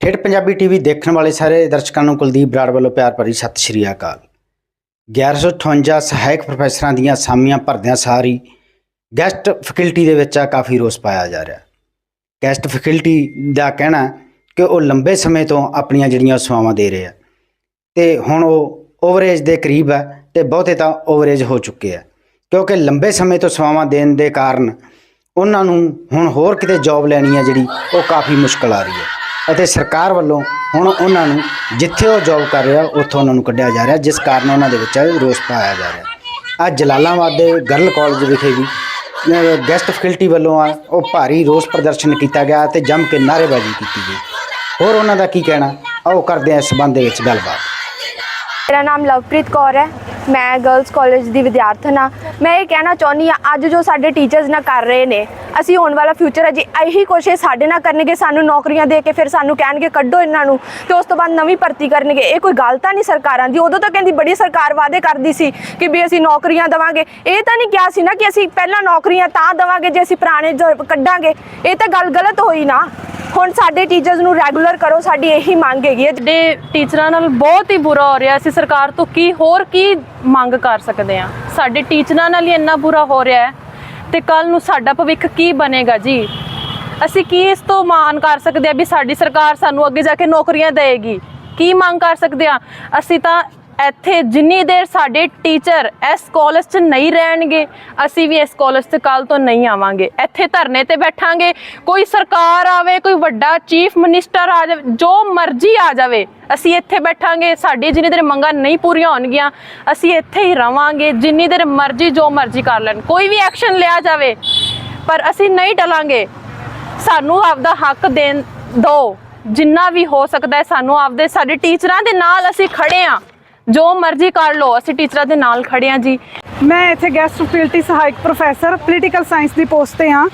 ਠੇਠ ਪੰਜਾਬੀ ਟੀਵੀ ਦੇਖਣ ਵਾਲੇ ਸਾਰੇ ਦਰਸ਼ਕਾਂ ਨੂੰ ਕੁਲਦੀਪ ਬਰਾੜ ਵੱਲੋਂ ਪਿਆਰ ਭਰੀ ਸਤਿ ਸ਼੍ਰੀ ਅਕਾਲ। 1158 ਸਹਾਇਕ ਪ੍ਰੋਫੈਸਰਾਂ ਦੀਆਂ ਅਸਾਮੀਆਂ ਭਰਦਿਆਂ ਸਾਰੀ ਗੈਸਟ ਫੈਕਲਟੀ ਦੇ ਵਿੱਚ ਆ ਕਾਫੀ ਰੋਸ ਪਾਇਆ ਜਾ ਰਿਹਾ। ਗੈਸਟ ਫੈਕਲਟੀ ਦਾ ਕਹਿਣਾ ਕਿ ਉਹ ਲੰਬੇ ਸਮੇਂ ਤੋਂ ਆਪਣੀਆਂ ਜਿਹੜੀਆਂ ਸੇਵਾਵਾਂ ਦੇ ਰਹੇ ਆ ਤੇ ਹੁਣ ਉਹ ਓਵਰੇਜ ਦੇ ਕਰੀਬ ਹੈ ਤੇ ਬਹੁਤੇ ਤਾਂ ਓਵਰੇਜ ਹੋ ਚੁੱਕੇ ਆ। ਕਿਉਂਕਿ ਲੰਬੇ ਸਮੇਂ ਤੋਂ ਸੇਵਾਵਾਂ ਦੇਣ ਦੇ ਕਾਰਨ ਉਹਨਾਂ ਨੂੰ ਹੁਣ ਹੋਰ ਕਿਤੇ ਜੌਬ ਲੈਣੀ ਹੈ ਜਿਹੜੀ ਉਹ ਕਾਫੀ ਮੁਸ਼ਕਲ ਆ ਰਹੀ ਹੈ। ਅਤੇ ਸਰਕਾਰ ਵੱਲੋਂ ਹੁਣ ਉਹਨਾਂ ਨੂੰ ਜਿੱਥੇ ਉਹ ਜੌਬ ਕਰ ਰਿਹਾ, ਉੱਥੋਂ ਉਹਨਾਂ ਨੂੰ ਕੱਢਿਆ ਜਾ ਰਿਹਾ, ਜਿਸ ਕਾਰਨ ਉਹਨਾਂ ਦੇ ਵਿੱਚ ਰੋਸ ਪਾਇਆ ਜਾ ਰਿਹਾ। ਅੱਜ ਜਲਾਲਾਬਾਦ ਦੇ ਗਰਲ ਕਾਲਜ ਵਿਖੇ ਵੀ ਗੈਸਟ ਫੈਕਲਟੀ ਵੱਲੋਂ ਆ, ਉਹ ਭਾਰੀ ਰੋਸ ਪ੍ਰਦਰਸ਼ਨ ਕੀਤਾ ਗਿਆ ਤੇ ਜੰਮ ਕੇ ਨਾਅਰੇਬਾਜ਼ੀ ਕੀਤੀ ਗਈ। ਹੋਰ ਉਹਨਾਂ ਦਾ ਕੀ ਕਹਿਣਾ? ਆਓ ਕਰਦੇ ਹਾਂ ਇਸ ਸੰਬੰਧ ਦੇ ਵਿੱਚ ਗੱਲਬਾਤ। ਮੇਰਾ ਨਾਮ ਲਵਪ੍ਰੀਤ ਕੌਰ ਹੈ। ਮੈਂ ਗਰਲਸ ਕਾਲਜ ਦੀ ਵਿਦਿਆਰਥਣ ਹਾਂ। ਮੈਂ ਇਹ ਕਹਿਣਾ ਚਾਹੁੰਦੀ ਹਾਂ, ਅੱਜ ਜੋ ਸਾਡੇ ਟੀਚਰਸ ਨਾਲ ਕਰ ਰਹੇ ਨੇ, ਅਸੀਂ ਆਉਣ ਵਾਲਾ ਫਿਊਚਰ ਹੈ ਜੀ, ਇਹੀ ਕੋਸ਼ਿਸ਼ ਸਾਡੇ ਨਾਲ ਕਰਨਗੇ, ਸਾਨੂੰ ਨੌਕਰੀਆਂ ਦੇ ਕੇ ਫਿਰ ਸਾਨੂੰ ਕਹਿਣਗੇ, ਕੱਢੋ ਇਹਨਾਂ ਨੂੰ, ਤੇ ਉਸ ਤੋਂ ਬਾਅਦ ਨਵੀਂ ਭਰਤੀ ਕਰਨਗੇ। ਇਹ ਕੋਈ ਗੱਲ ਤਾਂ ਨਹੀਂ ਸਰਕਾਰਾਂ ਦੀ? ਉਦੋਂ ਤਾਂ ਕਹਿੰਦੀ ਬੜੀ ਸਰਕਾਰ ਵਾਅਦੇ ਕਰਦੀ ਸੀ ਕਿ ਵੀ ਅਸੀਂ ਨੌਕਰੀਆਂ ਦਵਾਂਗੇ। ਇਹ ਤਾਂ ਨਹੀਂ ਕਿਹਾ ਸੀ ਨਾ ਕਿ ਅਸੀਂ ਪਹਿਲਾਂ ਨੌਕਰੀਆਂ ਤਾਂ ਦਵਾਂਗੇ ਜੇ ਅਸੀਂ ਪੁਰਾਣੇ ਜੋ, ਕੱਢਾਂਗੇ। ਇਹ ਤਾਂ ਗੱਲ ਗਲਤ ਹੋਈ ਨਾ। ਹੁਣ ਸਾਡੇ ਟੀਚਰਸ ਨੂੰ ਰੈਗੂਲਰ ਕਰੋ, ਸਾਡੀ ਇਹੀ ਮੰਗ ਹੈਗੀ ਹੈ। ਜਿਹੜੇ ਟੀਚਰਾਂ ਨਾਲ ਬਹੁਤ ਹੀ ਬੁਰਾ ਹੋ ਰਿਹਾ ਅਸੀਂ ਸਰਕਾਰ ਤੋਂ ਕੀ, ਹੋਰ ਕੀ ਮੰਗ ਕਰ ਸਕਦੇ ਆ ਸਾਡੇ ਟੀਚਰਾਂ ਨਾਲ ਹੀ ਇੰਨਾ ਬੁਰਾ ਹੋ ਰਿਹਾ ਹੈ। ਤੇ ਕੱਲ ਨੂੰ ਸਾਡਾ ਭਵਿੱਖ ਕੀ ਬਣੇਗਾ ਜੀ? ਅਸੀਂ ਕੀ ਇਸ ਤੋਂ ਮਾਨ ਕਰ ਸਕਦੇ ਆ ਵੀ ਸਾਡੀ ਸਰਕਾਰ ਸਾਨੂੰ ਅੱਗੇ ਜਾ ਕੇ ਨੌਕਰੀਆਂ ਦੇਵੇਗੀ? ਕੀ ਮੰਗ ਕਰ ਸਕਦੇ ਆ ਅਸੀਂ ਤਾਂ ਇੱਥੇ ਜਿੰਨੀ ਦੇਰ ਸਾਡੇ ਟੀਚਰ ਇਸ ਕਾਲਜ 'ਚ ਨਹੀਂ ਰਹਿਣਗੇ, ਅਸੀਂ ਵੀ ਇਸ ਕਾਲਜ 'ਚ ਕੱਲ ਤੋਂ ਨਹੀਂ ਆਵਾਂਗੇ। ਇੱਥੇ ਧਰਨੇ ਤੇ ਬੈਠਾਂਗੇ, ਕੋਈ ਸਰਕਾਰ ਆਵੇ, ਕੋਈ ਵੱਡਾ ਚੀਫ ਮਿਨਿਸਟਰ ਆ ਜਾਵੇ, ਜੋ ਮਰਜ਼ੀ ਆ ਜਾਵੇ, ਅਸੀਂ ਇੱਥੇ ਬੈਠਾਂਗੇ, ਸਾਡੀ ਜਿੰਨੀ ਦੇਰ ਮੰਗਾਂ ਨਹੀਂ ਪੂਰੀਆਂ ਹੋਣਗੀਆਂ, ਅਸੀਂ ਇੱਥੇ ਹੀ ਰਵਾਂਗੇ, ਜਿੰਨੀ ਦੇਰ ਮਰਜ਼ੀ, ਜੋ ਮਰਜ਼ੀ ਕਰ ਲੈਣ, ਕੋਈ ਵੀ ਐਕਸ਼ਨ ਲਿਆ ਜਾਵੇ, ਪਰ ਅਸੀਂ ਨਹੀਂ ਟਲਾਂਗੇ ਸਾਨੂੰ ਆਪਦਾ ਹੱਕ ਦੇਣ ਦਿਓ ਜਿੰਨਾ ਵੀ ਹੋ ਸਕਦਾ ਹੈ, ਸਾਨੂੰ ਆਪਦੇ, ਸਾਡੇ ਟੀਚਰਾਂ ਦੇ ਨਾਲ ਅਸੀਂ ਖੜੇ ਆ। ਜੋ ਮਰਜ਼ੀ ਕਰ ਲਓ, ਅਸੀਂ ਟੀਚਰਾਂ ਦੇ ਨਾਲ ਖੜੇ ਆ ਜੀ। ਮੈਂ ਇੱਥੇ ਗੈਸਟ ਫੈਕਲਟੀ ਸਹਾਇਕ ਪ੍ਰੋਫੈਸਰ ਪੋਲੀਟੀਕਲ ਸਾਇੰਸ ਦੀ ਪੋਸਟ ਤੇ ਹਾਂ।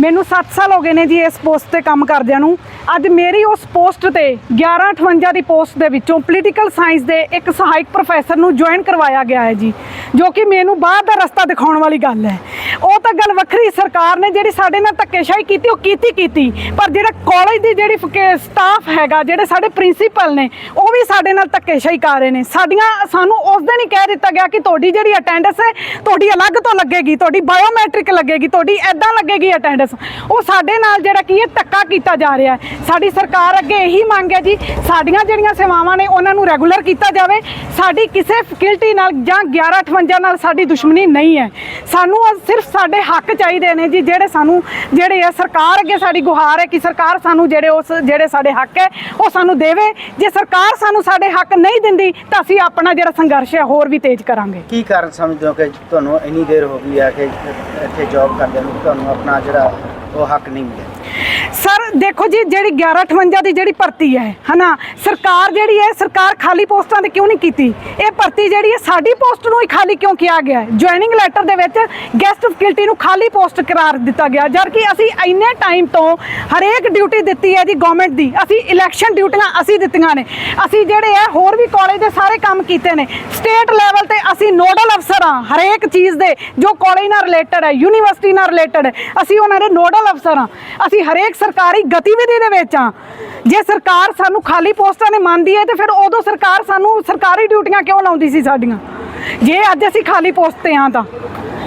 ਮੈਨੂੰ 7 ਸਾਲ ਹੋ ਗਏ ਨੇ ਜੀ ਇਸ ਪੋਸਟ ਤੇ ਕੰਮ ਕਰਦਿਆਂ ਨੂੰ। ਅੱਜ ਮੇਰੀ ਉਸ ਪੋਸਟ ਤੇ 1158 ਦੀ ਪੋਸਟ ਦੇ ਵਿੱਚੋਂ ਪੋਲੀਟੀਕਲ ਸਾਇੰਸ ਦੇ ਇੱਕ ਸਹਾਇਕ ਪ੍ਰੋਫੈਸਰ ਨੂੰ ਜੁਆਇਨ ਕਰਵਾਇਆ ਗਿਆ ਹੈ ਜੀ, ਜੋ ਕਿ ਮੈਨੂੰ ਬਾਹਰ ਦਾ ਰਸਤਾ ਦਿਖਾਉਣ ਵਾਲੀ ਗੱਲ ਹੈ। ਉਹ ਤਾਂ ਗੱਲ ਵੱਖਰੀ ਸਰਕਾਰ ਨੇ ਜਿਹੜੀ ਸਾਡੇ ਨਾਲ ਧੱਕੇਸ਼ਾਹੀ ਕੀਤੀ, ਉਹ ਕੀਤੀ ਕੀਤੀ, ਪਰ ਜਿਹੜਾ ਕਾਲਜ ਦੀ ਜਿਹੜੀ ਸਟਾਫ ਹੈਗਾ, ਜਿਹੜੇ ਸਾਡੇ ਪ੍ਰਿੰਸੀਪਲ ਨੇ, ਉਹ ਵੀ ਸਾਡੇ ਨਾਲ ਧੱਕੇਸ਼ਾਹੀ ਕਰ ਰਹੇ ਨੇ। ਸਾਡੀਆਂ, ਸਾਨੂੰ ਉਸ ਦਿਨ ਹੀ ਕਹਿ ਦਿੱਤਾ ਗਿਆ ਕਿ ਤੁਹਾਡੀ ਜਿਹੜੀ ਅਟੈਂਡੈਂਸ ਹੈ, ਤੁਹਾਡੀ ਅਲੱਗ ਤੋਂ ਲੱਗੇਗੀ, ਤੁਹਾਡੀ ਬਾਇਓਮੈਟ੍ਰਿਕ ਲੱਗੇਗੀ, ਤੁਹਾਡੀ ਐਦਾਂ ਲੱਗੇਗੀ ਅਟੈਂਡੈਂਸ ਉਹ ਸਾਡੇ ਨਾਲ ਜਿਹੜਾ ਕੀ ਹੈ, ਧੱਕਾ ਕੀਤਾ ਜਾ ਰਿਹਾ ਹੈ। ਸਾਡੀ ਸਰਕਾਰ ਅੱਗੇ ਇਹੀ ਮੰਗ ਹੈ ਜੀ, ਸਾਡੀਆਂ ਜਿਹੜੀਆਂ ਸੇਵਾਵਾਂ ਨੇ, ਉਹਨਾਂ ਨੂੰ ਰੈਗੂਲਰ ਕੀਤਾ ਜਾਵੇ। ਸਾਡੀ ਕਿਸੇ ਫੈਕਲਟੀ ਨਾਲ ਜਾਂ 1158 ਨਾਲ ਸਾਡੀ ਦੁਸ਼ਮਣੀ ਨਹੀਂ ਹੈ। ਸਾਨੂੰ ਸਿਰਫ ਸਾਡੇ ਹੱਕ ਚਾਹੀਦੇ ਨੇ ਜੀ, ਜਿਹੜੇ ਸਾਨੂੰ, ਜਿਹੜੇ ਆ ਸਰਕਾਰ ਅੱਗੇ ਸਾਡੀ ਗੁਹਾਰ ਹੈ ਕਿ ਸਰਕਾਰ ਸਾਨੂੰ ਜਿਹੜੇ ਉਸ, ਜਿਹੜੇ ਸਾਡੇ ਹੱਕ ਹੈ, ਉਹ ਸਾਨੂੰ ਦੇਵੇ। ਜੇ ਸਰਕਾਰ ਸਾਨੂੰ ਸਾਡੇ ਹੱਕ ਨਹੀਂ ਦਿੰਦੀ, ਤਾਂ ਅਸੀਂ ਆਪਣਾ ਜਿਹੜਾ ਸੰਘਰਸ਼ ਹੈ ਹੋਰ ਵੀ ਤੇਜ਼ ਕਰਾਂਗੇ। ਕੀ ਕਾਰਨ ਸਮਝਦੇ ਹੋ ਕਿ ਤੁਹਾਨੂੰ ਇੰਨੀ ਦੇਰ ਹੋ ਗਈ ਹੈ ਕਿ ਇੱਥੇ ਜੌਬ ਕਰਦੇ ਨੂੰ ਤੁਹਾਨੂੰ ਆਪਣਾ ਜਿਹੜਾ ਉਹ ਹੱਕ ਨਹੀਂ ਮਿਲਿਆ। ਦੇਖੋ ਜੀ, ਜਿਹੜੀ 1158 ਦੀ ਜਿਹੜੀ ਭਰਤੀ ਹੈ, ਹਨਾ? ਸਰਕਾਰ ਜਿਹੜੀ ਹੈ, ਸਰਕਾਰ ਖਾਲੀ ਪੋਸਟਾਂ ਤੇ ਕਿਉਂ ਨਹੀਂ ਕੀਤੀ? ਇਹ ਭਰਤੀ ਜਿਹੜੀ ਹੈ, ਸਾਡੀ ਪੋਸਟ ਨੂੰ ਹੀ ਖਾਲੀ ਕਿਉਂ ਕਿਹਾ ਗਿਆ ਹੈ? ਜੁਆਇਨਿੰਗ ਲੈਟਰ ਦੇ ਵਿੱਚ ਗੈਸਟ ਫੈਕਲਟੀ ਨੂੰ ਖਾਲੀ ਪੋਸਟ ਕਰਾਰ ਦਿੱਤਾ ਗਿਆ, ਜਦ ਕਿ ਅਸੀਂ ਇੰਨੇ ਟਾਈਮ ਤੋਂ ਹਰੇਕ ਡਿਊਟੀ ਦਿੱਤੀ ਹੈ ਜੀ ਗਵਰਨਮੈਂਟ ਦੀ। ਅਸੀਂ ਇਲੈਕਸ਼ਨ ਡਿਊਟੀਆਂ ਅਸੀਂ ਦਿੱਤੀਆਂ ਨੇ। ਅਸੀਂ ਜਿਹੜੇ ਹੈ, ਹੋਰ ਵੀ ਕਾਲਜ ਦੇ ਸਾਰੇ ਕੰਮ ਕੀਤੇ ਨੇ। ਸਟੇਟ ਲੈਵਲ ਤੇ ਅਸੀਂ ਨੋਡਲ ਅਫਸਰ ਹਾਂ, ਹਰੇਕ ਚੀਜ਼ ਦੇ, ਜੋ ਕਾਲਜ ਨਾਲ ਰਿਲੇਟਡ ਹੈ ਯੂਨੀਵਰਸਿਟੀ ਨਾਲ ਰਿਲੇਟਡ ਹੈ, ਅਸੀਂ ਉਹਨਾਂ ਦੇ ਨੋਡਲ ਅਫਸਰ ਹਾਂ। ਅਸੀਂ ਹਰੇਕ ਸਰਕਾਰੀ ਗਤੀਵਿਧੀ ਦੇ ਵਿੱਚ ਹਾਂ ਜੇ ਸਰਕਾਰ ਸਾਨੂੰ ਖਾਲੀ ਪੋਸਟਾਂ ਨੇ ਮੰਨਦੀ ਹੈ ਤੇ ਫਿਰ ਉਦੋਂ ਸਰਕਾਰ ਸਾਨੂੰ ਸਰਕਾਰੀ ਡਿਊਟੀਆਂ ਕਿਉਂ ਲਾਉਂਦੀ ਸੀ ਸਾਡੀਆਂ? ਜੇ ਅੱਜ ਅਸੀਂ ਖਾਲੀ ਪੋਸਟ ਤੇ ਹਾਂ ਤਾਂ।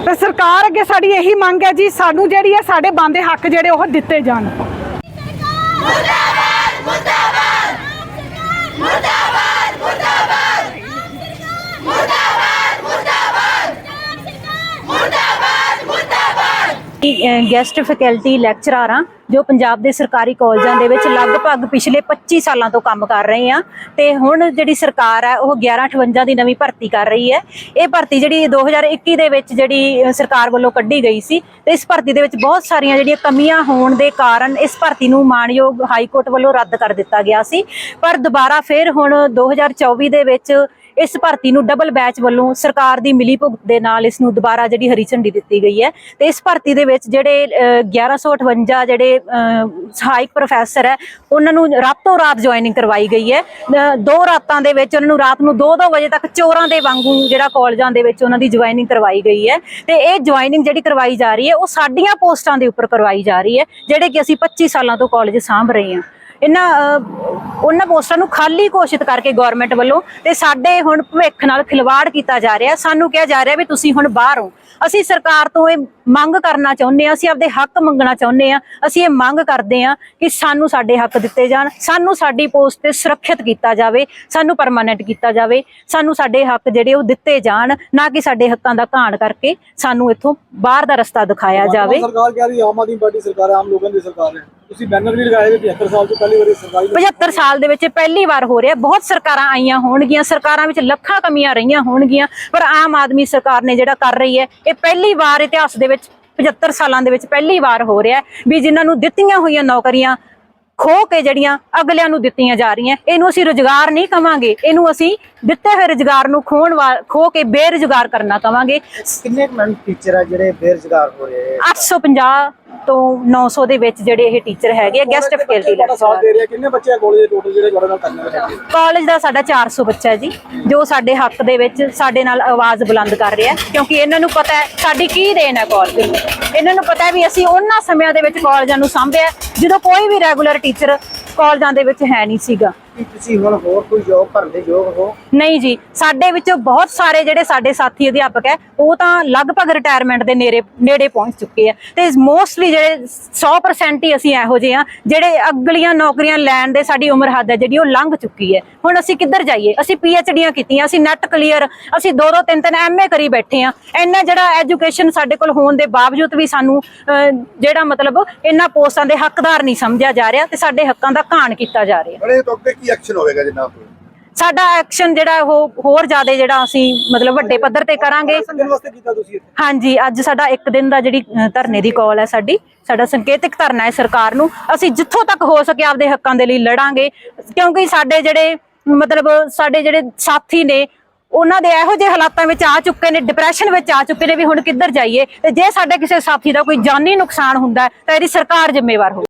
ਤੇ ਸਰਕਾਰ ਅੱਗੇ ਸਾਡੀ ਇਹੀ ਮੰਗ ਹੈ ਜੀ, ਸਾਨੂੰ ਜਿਹੜੀ ਹੈ ਸਾਡੇ ਬੰਦੇ ਹੱਕ ਜਿਹੜੇ ਉਹ ਦਿੱਤੇ ਜਾਣ। ਗੈਸਟ ਫੈਕਲਟੀ ਲੈਕਚਰਰ ਆ ਜੋ ਪੰਜਾਬ ਦੇ ਸਰਕਾਰੀ ਕਾਲਜਾਂ ਦੇ ਵਿੱਚ ਲਗਭਗ ਪਿਛਲੇ 25 ਸਾਲਾਂ ਤੋਂ ਕੰਮ ਕਰ ਰਹੇ ਆ ਤੇ ਹੁਣ ਜਿਹੜੀ ਸਰਕਾਰ ਹੈ, ਉਹ 1158 ਦੀ ਨਵੀਂ ਭਰਤੀ ਕਰ ਰਹੀ ਹੈ। ਇਹ ਭਰਤੀ ਜਿਹੜੀ 2021 ਦੇ ਵਿੱਚ ਜਿਹੜੀ ਸਰਕਾਰ ਵੱਲੋਂ ਕੱਢੀ ਗਈ ਸੀ, ਤੇ ਇਸ ਭਰਤੀ ਦੇ ਵਿੱਚ ਬਹੁਤ ਸਾਰੀਆਂ ਜਿਹੜੀਆਂ ਕਮੀਆਂ ਹੋਣ ਦੇ ਕਾਰਨ ਇਸ ਭਰਤੀ ਨੂੰ ਮਾਣਯੋਗ ਹਾਈ ਕੋਰਟ ਵੱਲੋਂ ਰੱਦ ਕਰ ਦਿੱਤਾ ਗਿਆ ਸੀ। ਪਰ ਦੁਬਾਰਾ ਫਿਰ ਹੁਣ 2024 ਦੇ ਵਿੱਚ ਇਸ ਭਰਤੀ ਨੂੰ ਡਬਲ ਬੈਚ ਵੱਲੋਂ ਸਰਕਾਰ ਦੀ ਮਿਲੀ ਭੁਗਤ ਦੇ ਨਾਲ ਇਸ ਨੂੰ ਦੁਬਾਰਾ ਜਿਹੜੀ ਹਰੀ ਝੰਡੀ ਦਿੱਤੀ ਗਈ ਹੈ। ਤੇ ਇਸ ਭਰਤੀ ਦੇ ਵਿੱਚ ਜਿਹੜੇ ਅ, 1158 ਜਿਹੜੇ ਸਹਾਇਕ ਪ੍ਰੋਫੈਸਰ ਹੈ ਉਹਨਾਂ ਨੂੰ ਰਾਤੋਂ ਰਾਤ ਜੁਆਇਨਿੰਗ ਕਰਵਾਈ ਗਈ ਹੈ। ਦੋ ਰਾਤਾਂ ਦੇ ਵਿੱਚ ਉਹਨਾਂ ਨੂੰ ਰਾਤ ਨੂੰ 2-2 ਵਜੇ ਤੱਕ ਚੋਰਾਂ ਦੇ ਵਾਂਗੂ ਜਿਹੜਾ ਕਾਲਜਾਂ ਦੇ ਵਿੱਚ ਉਹਨਾਂ ਦੀ ਜੁਆਇਨਿੰਗ ਕਰਵਾਈ ਗਈ ਹੈ। ਤੇ ਇਹ ਜੁਆਇਨਿੰਗ ਜਿਹੜੀ ਕਰਵਾਈ ਜਾ ਰਹੀ ਹੈ ਉਹ ਸਾਡੀਆਂ ਪੋਸਟਾਂ ਦੇ ਉੱਪਰ ਕਰਵਾਈ ਜਾ ਰਹੀ ਹੈ ਜਿਹੜੇ ਕਿ ਅਸੀਂ 25 ਸਾਲਾਂ ਤੋਂ ਕਾਲਜ ਸਾਂਭ ਰਹੇ ਹਾਂ। ਇਹਨਾਂ ਉਹਨਾਂ ਪੋਸਟਾਂ ਨੂੰ ਖਾਲੀ ਘੋਸ਼ਿਤ ਕਰਕੇ ਗਵਰਨਮੈਂਟ ਵੱਲੋਂ ਤੇ ਸਾਡੇ ਹੁਣ ਭਵਿੱਖ ਨਾਲ ਖਿਲਵਾੜ ਕੀਤਾ ਜਾ ਰਿਹਾ। ਸਾਨੂੰ ਕਿਹਾ ਜਾ ਰਿਹਾ ਵੀ ਤੁਸੀਂ ਹੁਣ ਬਾਹਰ ਹੋ। ਅਸੀਂ ਸਰਕਾਰ ਤੋਂ ਇਹ ਮੰਗ ਕਰਨਾ ਚਾਹੁੰਦੇ ਆ ਅਸੀਂ ਆਪਦੇ ਹੱਕ ਮੰਗਣਾ ਚਾਹੁੰਦੇ ਆ ਅਸੀਂ ਇਹ ਮੰਗ ਕਰਦੇ ਆ ਕਿ ਸਾਨੂੰ ਸਾਡੇ ਹੱਕ ਦਿੱਤੇ ਜਾਣ ਸਾਨੂੰ ਸਾਡੀ ਪੋਸਟ ਤੇ ਸੁਰੱਖਿਅਤ ਕੀਤਾ ਜਾਵੇ ਸਾਨੂੰ ਪਰਮਾਨੈਂਟ ਕੀਤਾ ਜਾਵੇ ਸਾਨੂੰ ਸਾਡੇ ਹੱਕ ਜਿਹੜੇ ਉਹ ਦਿੱਤੇ ਜਾਣ ਨਾ ਕਿ ਸਾਡੇ ਹੱਕਾਂ ਦਾ ਘਾਣ ਕਰਕੇ ਸਾਨੂੰ ਇੱਥੋਂ ਬਾਹਰ ਦਾ ਰਸਤਾ ਦਿਖਾਇਆ ਜਾਵੇ। ਸਰਕਾਰ ਕਹਿ ਰਹੀ ਆਮ ਆਦਮੀ ਪਾਰਟੀ ਸਰਕਾਰ ਆਮ ਲੋਕਾਂ ਦੀ ਸਰਕਾਰ ਹੈ। ਤੁਸੀਂ ਬੈਨਰ ਵੀ ਲਗਾਏ ਵੀ 75 ਸਾਲ ਤੋਂ ਪਹਿਲੀ ਵਾਰੀ ਸਰਕਾਰੀ 75 ਸਾਲ ਦੇ ਵਿੱਚ ਪਹਿਲੀ ਵਾਰ ਹੋ ਰਿਹਾ, ਬਹੁਤ ਸਰਕਾਰਾਂ ਆਈਆਂ ਹੋਣਗੀਆਂ, ਸਰਕਾਰਾਂ ਵਿੱਚ ਲੱਖਾਂ ਕਮੀਆਂ ਰਹੀਆਂ ਹੋਣਗੀਆਂ, ਪਰ ਆਮ ਆਦਮੀ ਸਰਕਾਰ ਨੇ ਜਿਹੜਾ ਕਰ ਰਹੀ ਹੈ, ਇਹ ਪਹਿਲੀ ਵਾਰ ਇਤਿਹਾਸ ਦੇ ਵਿੱਚ 75 ਸਾਲਾਂ ਦੇ ਵਿੱਚ ਪਹਿਲੀ ਵਾਰ ਹੋ ਰਿਹਾ ਵੀ ਜਿਨ੍ਹਾਂ ਨੂੰ ਦਿੱਤੀਆਂ ਹੋਈਆਂ ਨੌਕਰੀਆਂ ਖੋ ਕੇ ਜਿਹੜੀਆਂ ਅਗਲਿਆਂ ਨੂੰ ਦਿੱਤੀਆਂ ਜਾ ਰਹੀਆਂ ਇਹਨੂੰ ਅਸੀਂ ਰੁਜ਼ਗਾਰ ਨਹੀਂ ਕਵਾਂਗੇ ਇਹਨੂੰ ਅਸੀਂ ਦਿੱਤੇ ਹੋਏ ਰੁਜ਼ਗਾਰ ਨੂੰ ਖੋਣ ਖੋ ਕੇ ਬੇਰੁਜ਼ਗਾਰ ਕਰਨਾ ਕਵਾਂਗੇ। ਕਿੰਨੇ ਮੈਮ ਟੀਚਰ ਆ ਜਿਹੜੇ ਬੇਰੁਜ਼ਗਾਰ ਹੋ ਰਹੇ 850 ਤੋਂ 900 ਦੇ ਵਿੱਚ ਜਿਹੜੇ ਇਹ ਟੀਚਰ ਹੈਗੇ ਆ ਗੈਸਟ ਫੈਕਲਟੀ ਲੈਕਚਰਰ ਕਿੰਨੇ ਬੱਚੇ ਆ ਕਾਲਜ ਦੇ ਟੋਟਲ ਜਿਹੜੇ ਤੁਹਾਡੇ ਨਾਲ ਕਰਨੇ ਨੇ ਕਾਲਜ ਦਾ ਸਾਡਾ 400 ਬੱਚਾ ਜੀ ਜੋ ਸਾਡੇ ਹੱਕ ਦੇ ਵਿੱਚ ਸਾਡੇ ਨਾਲ ਆਵਾਜ਼ ਬੁਲੰਦ ਕਰ ਰਿਹਾ ਕਿਉਂਕਿ ਇਹਨਾਂ ਨੂੰ ਪਤਾ ਹੈ ਸਾਡੀ ਕੀ ਦੇਣ ਹੈ ਕਾਲਜ ਨੂੰ ਇਹਨਾਂ ਨੂੰ ਪਤਾ ਵੀ ਅਸੀਂ ਉਹਨਾਂ ਸਮਿਆਂ ਦੇ ਵਿੱਚ ਕਾਲਜਾਂ ਨੂੰ ਸਾਂਭਿਆ ਜਦੋਂ ਕੋਈ ਵੀ ਰੈਗੂਲਰ ਟੀਚਰ ਕਾਲਜਾਂ ਦੇ ਵਿੱਚ ਹੈ ਨਹੀਂ ਸੀਗਾ। ਕੀ ਤੁਸੀਂ ਹੁਣ ਹੋਰ ਕੋਈ ਜੋਬ ਭਰਨ ਦੇ ਯੋਗ ਹੋ? ਨਹੀਂ ਜੀ ਸਾਡੇ ਵਿੱਚੋਂ ਬਹੁਤ ਸਾਰੇ ਜਿਹੜੇ ਸਾਡੇ ਸਾਥੀ ਅਧਿਆਪਕ ਹੈ ਉਹ ਤਾਂ ਲਗਭਗ ਰਿਟਾਇਰਮੈਂਟ ਦੇ ਨੇੜੇ ਨੇੜੇ ਪਹੁੰਚ ਚੁੱਕੇ ਆ। ਤੇ ਮੋਸਟਲੀ ਜਿਹੜੇ 100% ਹੀ ਅਸੀਂ ਇਹੋ ਜਿਹੇ ਆ ਜਿਹੜੇ ਅਗਲੀਆਂ ਨੌਕਰੀਆਂ ਲੈਣ ਦੇ ਸਾਡੀ ਉਮਰ ਹੱਦ ਹੈ ਜਿਹੜੀ ਉਹ ਲੰਘ ਚੁੱਕੀ ਹੈ। ਹੁਣ ਅਸੀਂ ਕਿੱਧਰ ਜਾਈਏ? ਅਸੀਂ ਪੀਐਚਡੀਆਂ ਕੀਤੀਆਂ ਅਸੀਂ ਨੈਟ ਕਲੀਅਰ ਅਸੀਂ ਦੋ ਦੋ ਤਿੰਨ ਤਿੰਨ ਐਮਏ ਕਰੀ ਬੈਠੇ ਆ ਇੰਨਾ ਜਿਹੜਾ ਐਜੂਕੇਸ਼ਨ ਸਾਡੇ ਕੋਲ ਹੋਣ ਦੇ ਬਾਵਜੂਦ ਵੀ ਸਾਨੂੰ ਜਿਹੜਾ ਮਤਲਬ ਇਹਨਾਂ ਪੋਸਟਾਂ ਦੇ ਹੱਕਦਾਰ ਨਹੀਂ ਸਮਝਿਆ ਜਾ ਰਿਹਾ ਤੇ ਸਾਡੇ ਹੱਕਾਂ ਦਾ ਘਾਣ ਕੀਤਾ ਜਾ ਰਿਹਾ। ਬੜੇ ਤੋਂ ਅੱਗੇ ਕੀ ਐਕਸ਼ਨ ਹੋਵੇਗਾ ਜਨਾਬ ਸਾਡਾ ਐਕਸ਼ਨ ਜਿਹੜਾ ਉਹ ਹੋਰ ਜ਼ਿਆਦਾ ਜਿਹੜਾ ਅਸੀਂ ਮਤਲਬ ਵੱਡੇ ਪੱਧਰ ਤੇ ਕਰਾਂਗੇ। ਸੰਗਠਨ ਵਾਸਤੇ ਕੀਤਾ ਤੁਸੀਂ ਇੱਥੇ? ਹਾਂਜੀ ਅੱਜ ਸਾਡਾ ਇੱਕ ਦਿਨ ਦਾ ਜਿਹੜੀ ਅ, ਧਰਨੇ ਦੀ ਕਾਲ ਹੈ ਸਾਡੀ। ਸਾਡਾ ਸੰਕੇਤਿਕ ਧਰਨਾ ਹੈ ਸਰਕਾਰ ਨੂੰ। ਅਸੀਂ ਜਿੱਥੋਂ ਤੱਕ ਹੋ ਸਕੇ ਆਪਦੇ ਹੱਕਾਂ ਦੇ ਲਈ ਲੜਾਂਗੇ। ਕਿਉਂਕਿ ਸਾਡੇ ਜਿਹੜੇ ਮਤਲਬ ਸਾਡੇ ਜਿਹੜੇ ਸਾਥੀ ਨੇ ਉਹਨਾਂ ਦੇ ਇਹੋ ਜਿਹੇ ਹਾਲਾਤਾਂ ਵਿੱਚ ਆ ਚੁੱਕੇ ਨੇ ਡਿਪਰੈਸ਼ਨ ਵਿੱਚ ਆ ਚੁੱਕੇ ਨੇ ਵੀ ਹੁਣ ਕਿੱਧਰ ਜਾਈਏ। ਤੇ ਜੇ ਸਾਡੇ ਕਿਸੇ ਸਾਥੀ ਦਾ ਕੋਈ ਜਾਨੀ ਨੁਕਸਾਨ ਹੁੰਦਾ ਹੈ ਤਾਂ ਇਹਦੀ ਸਰਕਾਰ ਜ਼ਿੰਮੇਵਾਰ ਹੋਵੇ